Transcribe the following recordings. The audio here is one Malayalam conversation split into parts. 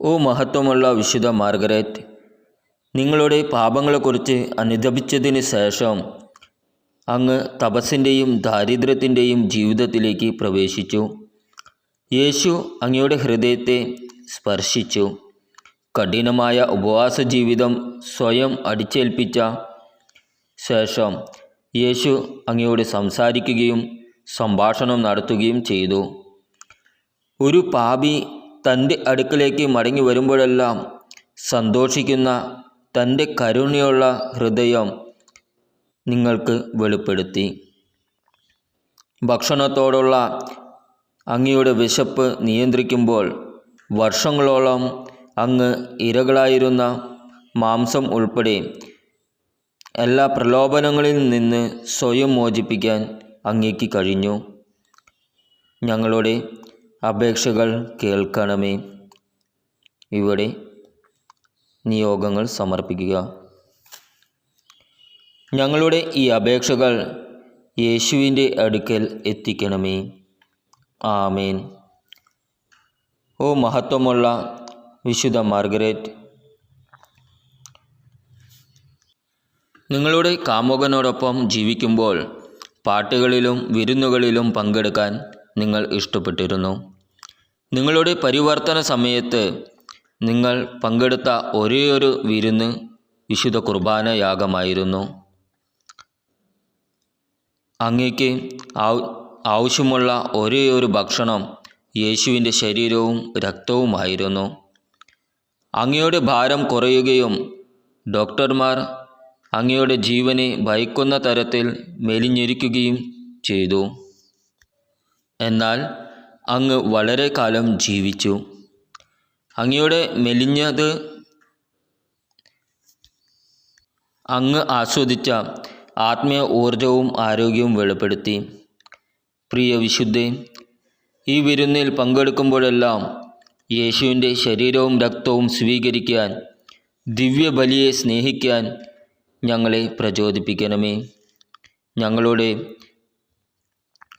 ഓ മഹത്വമുള്ള വിശുദ്ധ മാർഗരറ്റ് നിങ്ങളുടെ പാപങ്ങളെക്കുറിച്ച് അനുദപിച്ചതിന് ശേഷം അങ്ങ് തപസ്സിന്റെയും ദാരിദ്ര്യത്തിന്റെയും ജീവിതത്തിലേക്ക് പ്രവേശിച്ചു. യേശു അങ്ങയുടെ ഹൃദയത്തെ സ്പർശിച്ചു. കഠിനമായ ഉപവാസ ജീവിതം സ്വയം അടിച്ചേൽപ്പിച്ച ശേഷം യേശു അങ്ങയോട് സംസാരിക്കുകയും സംഭാഷണം നടത്തുകയും ചെയ്തു. ഒരു പാപി തന്റെ അടുക്കലേക്ക് മടങ്ങി വരുമ്പോഴെല്ലാം സന്തോഷിക്കുന്ന തന്റെ കരുണയുള്ള ഹൃദയം നിങ്ങൾക്ക് വെളിപ്പെടുത്തി. ഭക്ഷണത്തോടുള്ള അങ്ങയുടെ വിശപ്പ് നിയന്ത്രിക്കുമ്പോൾ വർഷങ്ങളോളം അങ്ങ് ഇരകളായിരുന്ന മാംസം ഉൾപ്പെടെ എല്ലാ പ്രലോഭനങ്ങളിൽ നിന്ന് സ്വയം മോചിപ്പിക്കാൻ അങ്ങേക്ക് കഴിഞ്ഞു. ഞങ്ങളുടെ അപേക്ഷകൾ കേൾക്കണമേ. ഇവിടെ നിയോഗങ്ങൾ സമർപ്പിക്കുക. ഞങ്ങളുടെ ഈ അപേക്ഷകൾ യേശുവിന്റെ അടുക്കൽ എത്തിക്കണമേ. ആമേൻ. ഓ മഹത്വമുള്ള വിശുദ്ധ മാർഗരറ്റ് നിങ്ങളുടെ കാമുകനോടൊപ്പം ജീവിക്കുമ്പോൾ പാട്ടുകളിലും വിരുന്നുകളിലും പങ്കെടുക്കാൻ നിങ്ങൾ ഇഷ്ടപ്പെട്ടിരുന്നു. നിങ്ങളുടെ പരിവർത്തന സമയത്ത് നിങ്ങൾ പങ്കെടുത്ത ഒരേയൊരു വിരുന്ന് വിശുദ്ധ കുർബാന യാഗമായിരുന്നു. അങ്ങേക്ക് ആവ് ആവശ്യമുള്ള ഒരേയൊരു ഭക്ഷണം യേശുവിന്റെ ശരീരവും രക്തവുമായിരുന്നു. അങ്ങയുടെ ഭാരം കുറയുകയും ഡോക്ടർമാർ അങ്ങയുടെ ജീവനെ ഭയക്കുന്ന തരത്തിൽ മെലിഞ്ഞിരിക്കുകയും ചെയ്തു. എന്നാൽ അങ്ങ് വളരെ കാലം ജീവിച്ചു. അങ്ങയുടെ മെലിഞ്ഞത് അങ്ങ് ആസ്വദിച്ച ആത്മീയ ഊർജവും ആരോഗ്യവും വെളിപ്പെടുത്തി. പ്രിയ വിശുദ്ധേ ഈ വിരുന്നിൽ പങ്കെടുക്കുമ്പോഴെല്ലാം യേശുവിന്റെ ശരീരവും രക്തവും സ്വീകരിക്കാൻ ദിവ്യബലിയെ സ്നേഹിക്കാൻ ഞങ്ങളെ പ്രചോദിപ്പിക്കണമേ. ഞങ്ങളുടെ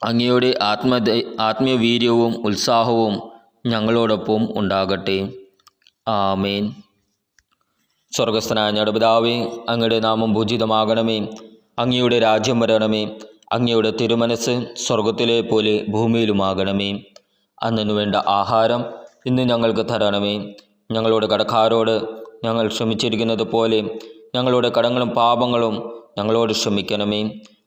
അങ്ങയുടെ ആത്മ ആത്മീയവീര്യവും ഉത്സാഹവും ഞങ്ങളോടൊപ്പം ഉണ്ടാകട്ടെ. ആമേൻ. സ്വർഗസ്ഥനായ ഞങ്ങളുടെ പിതാവേ അങ്ങയുടെ നാമം ഭൂജിതമാകണമേ അങ്ങയുടെ രാജ്യം വരണമേ. അങ്ങയുടെ തിരുമനസ് സ്വർഗത്തിലെ പോലെ ഭൂമിയിലുമാകണമേ. അന്നിനു വേണ്ട ആഹാരം ഇന്ന് ഞങ്ങൾക്ക് തരണമേ. ഞങ്ങളുടെ കടക്കാരോട് ഞങ്ങൾ ക്ഷമിച്ചിരിക്കുന്നത് പോലെ ഞങ്ങളുടെ കടങ്ങളും പാപങ്ങളും ഞങ്ങളോട് ക്ഷമിക്കണമേ.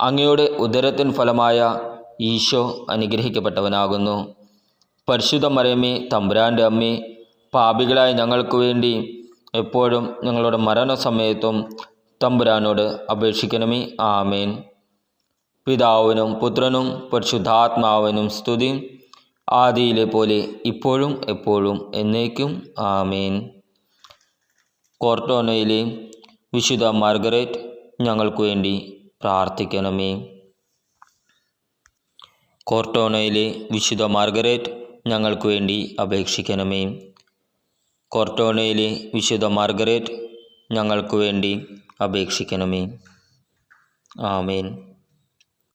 അങ്ങയുടെ ഉദരത്തിൻ ഫലമായ ഈശോ അനുഗ്രഹിക്കപ്പെട്ടവനാകുന്നു. പരിശുദ്ധ മരമേ തമ്പുരാന്റെ അമ്മേ പാപികളായ ഞങ്ങൾക്ക് വേണ്ടി എപ്പോഴും ഞങ്ങളുടെ മരണസമയത്തും തമ്പുരാനോട് അപേക്ഷിക്കണമേ. ആമേൻ. പിതാവിനും പുത്രനും പരിശുദ്ധാത്മാവിനും സ്തുതി. ആദിയിലെ പോലെ ഇപ്പോഴും എപ്പോഴും എന്നേക്കും. ആമേൻ. കോർട്ടോണയിലെ വിശുദ്ധ മാർഗരറ്റ് ഞങ്ങൾക്ക് വേണ്ടി പ്രാർത്ഥിക്കണമേ. കോർട്ടോണയിലെ വിശുദ്ധ മാർഗരറ്റ് ഞങ്ങൾക്ക് വേണ്ടി അപേക്ഷിക്കണമേ. കോർട്ടോണയിലെ വിശുദ്ധ മാർഗരറ്റ് ഞങ്ങൾക്ക് വേണ്ടി അപേക്ഷിക്കണമേ. ആമേൻ.